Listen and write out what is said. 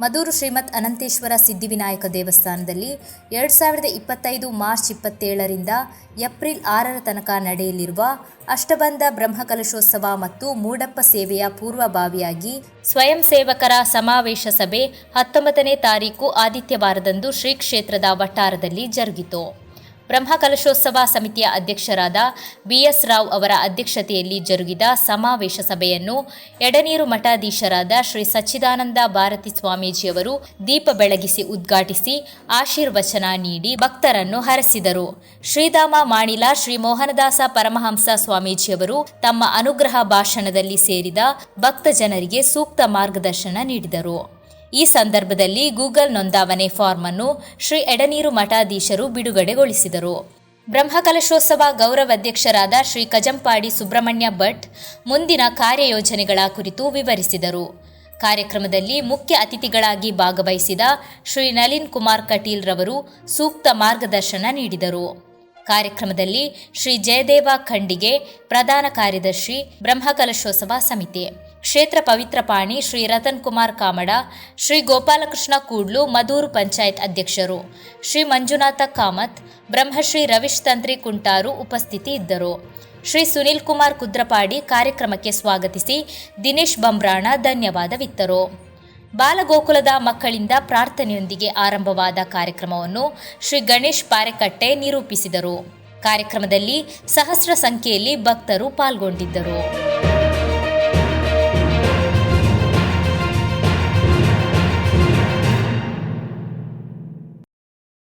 ಮದೂರು ಶ್ರೀಮತ್ ಅನಂತೇಶ್ವರ ಸಿದ್ಧಿವಿನಾಯಕ ದೇವಸ್ಥಾನದಲ್ಲಿ ಎರಡು ಸಾವಿರದ ಇಪ್ಪತ್ತೈದು ಮಾರ್ಚ್ ಇಪ್ಪತ್ತೇಳರಿಂದ ಏಪ್ರಿಲ್ ಆರರ ತನಕ ನಡೆಯಲಿರುವ ಅಷ್ಟಬಂಧ ಬ್ರಹ್ಮಕಲಶೋತ್ಸವ ಮತ್ತು ಮೂಡಪ್ಪ ಸೇವೆಯ ಪೂರ್ವಭಾವಿಯಾಗಿ ಸ್ವಯಂ ಸೇವಕರ ಸಮಾವೇಶ ಸಭೆ ಹತ್ತೊಂಬತ್ತನೇ ತಾರೀಕು ಆದಿತ್ಯವಾರದಂದು ಶ್ರೀ ಕ್ಷೇತ್ರದ ವಟ್ಟಾರದಲ್ಲಿ ಜರುಗಿತು. ಬ್ರಹ್ಮಕಲಶೋತ್ಸವ ಸಮಿತಿಯ ಅಧ್ಯಕ್ಷರಾದ ಬಿಎಸ್ ರಾವ್ ಅವರ ಅಧ್ಯಕ್ಷತೆಯಲ್ಲಿ ಜರುಗಿದ ಸಮಾವೇಶ ಸಭೆಯನ್ನು ಎಡನೀರು ಮಠಾಧೀಶರಾದ ಶ್ರೀ ಸಚ್ಚಿದಾನಂದ ಭಾರತಿ ಸ್ವಾಮೀಜಿಯವರು ದೀಪ ಬೆಳಗಿಸಿ ಉದ್ಘಾಟಿಸಿ ಆಶೀರ್ವಚನ ನೀಡಿ ಭಕ್ತರನ್ನು ಹರಸಿದರು. ಶ್ರೀಧಾಮ ಮಾಣಿಲ ಶ್ರೀ ಮೋಹನದಾಸ ಪರಮಹಂಸ ಸ್ವಾಮೀಜಿಯವರು ತಮ್ಮ ಅನುಗ್ರಹ ಭಾಷಣದಲ್ಲಿ ಸೇರಿದ ಭಕ್ತ ಜನರಿಗೆ ಸೂಕ್ತ ಮಾರ್ಗದರ್ಶನ ನೀಡಿದರು. ಈ ಸಂದರ್ಭದಲ್ಲಿ ಗೂಗಲ್ ನೋಂದಾವಣೆ ಫಾರ್ಮ್ ಅನ್ನು ಶ್ರೀ ಎಡನೀರು ಮಠಾಧೀಶರು ಬಿಡುಗಡೆಗೊಳಿಸಿದರು. ಬ್ರಹ್ಮಕಲಶೋತ್ಸವ ಗೌರವಾಧ್ಯಕ್ಷರಾದ ಶ್ರೀ ಕಜಂಪಾಡಿ ಸುಬ್ರಹ್ಮಣ್ಯ ಭಟ್ ಮುಂದಿನ ಕಾರ್ಯಯೋಜನೆಗಳ ಕುರಿತು ವಿವರಿಸಿದರು. ಕಾರ್ಯಕ್ರಮದಲ್ಲಿ ಮುಖ್ಯ ಅತಿಥಿಗಳಾಗಿ ಭಾಗವಹಿಸಿದ ಶ್ರೀ ನಳಿನ್ ಕುಮಾರ್ ಕಟೀಲ್ ರವರು ಸೂಕ್ತ ಮಾರ್ಗದರ್ಶನ ನೀಡಿದರು. ಕಾರ್ಯಕ್ರಮದಲ್ಲಿ ಶ್ರೀ ಜಯದೇವ ಖಂಡಿಗೆ ಪ್ರಧಾನ ಕಾರ್ಯದರ್ಶಿ ಬ್ರಹ್ಮಕಲಶೋತ್ಸವ ಸಮಿತಿ, ಕ್ಷೇತ್ರ ಪವಿತ್ರ ಪಾಣಿ ಶ್ರೀ ರತನ್ ಕುಮಾರ್ ಕಾಮಡ, ಶ್ರೀ ಗೋಪಾಲಕೃಷ್ಣ ಕೂಡ್ಲು ಮದೂರು ಪಂಚಾಯತ್ ಅಧ್ಯಕ್ಷರು, ಶ್ರೀ ಮಂಜುನಾಥ ಕಾಮತ್, ಬ್ರಹ್ಮಶ್ರೀ ರವಿಶ್ ತಂತ್ರಿ ಕುಂಟಾರು ಉಪಸ್ಥಿತಿ ಇದ್ದರು. ಶ್ರೀ ಸುನೀಲ್ ಕುಮಾರ್ ಕುದ್ರಪಾಡಿ ಕಾರ್ಯಕ್ರಮಕ್ಕೆ ಸ್ವಾಗತಿಸಿ ದಿನೇಶ್ ಬಂಬ್ರಾಣ ಧನ್ಯವಾದವಿತ್ತರು. ಬಾಲಗೋಕುಲದ ಮಕ್ಕಳಿಂದ ಪ್ರಾರ್ಥನೆಯೊಂದಿಗೆ ಆರಂಭವಾದ ಕಾರ್ಯಕ್ರಮವನ್ನು ಶ್ರೀ ಗಣೇಶ್ ಪಾರೆಕಟ್ಟೆ ನಿರೂಪಿಸಿದರು. ಕಾರ್ಯಕ್ರಮದಲ್ಲಿ ಸಹಸ್ರ ಸಂಖ್ಯೆಯಲ್ಲಿ ಭಕ್ತರು ಪಾಲ್ಗೊಂಡಿದ್ದರು.